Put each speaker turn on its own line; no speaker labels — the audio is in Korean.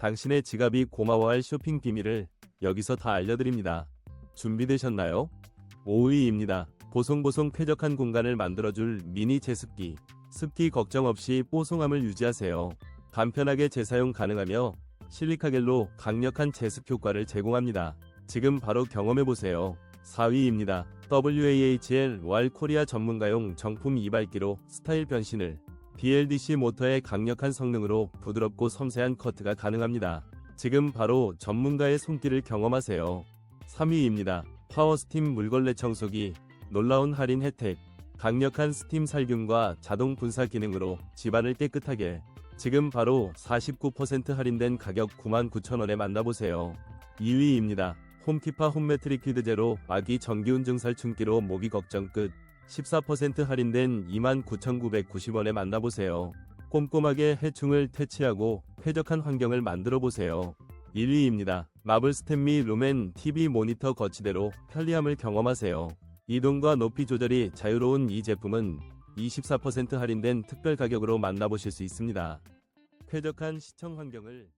당신의 지갑이 고마워할 쇼핑 비밀을 여기서 다 알려드립니다. 준비되셨나요? 5위입니다. 보송보송 쾌적한 공간을 만들어줄 미니 제습기. 습기 걱정 없이 뽀송함을 유지하세요. 간편하게 재사용 가능하며 실리카겔로 강력한 제습 효과를 제공합니다. 지금 바로 경험해보세요. 4위입니다. WAHL 왈 코리아 전문가용 정품 이발기로 스타일 변신을 BLDC 모터의 강력한 성능으로 부드럽고 섬세한 커트가 가능합니다. 지금 바로 전문가의 손길을 경험하세요. 3위입니다. 파워스팀 물걸레 청소기 놀라운 할인 혜택 강력한 스팀 살균과 자동 분사 기능으로 집안을 깨끗하게 지금 바로 49% 할인된 가격 99,000원에 만나보세요. 2위입니다. 홈키파 홈매트릭 퀴드 제로 아기 전기운증 살충기로 모기 걱정 끝 14% 할인된 29,990원에 만나보세요. 꼼꼼하게 해충을 퇴치하고 쾌적한 환경을 만들어 보세요. 1위입니다. 마블 스탠미 루멘 TV 모니터 거치대로 편리함을 경험하세요. 이동과 높이 조절이 자유로운 이 제품은 24% 할인된 특별 가격으로 만나보실 수 있습니다. 쾌적한 시청 환경을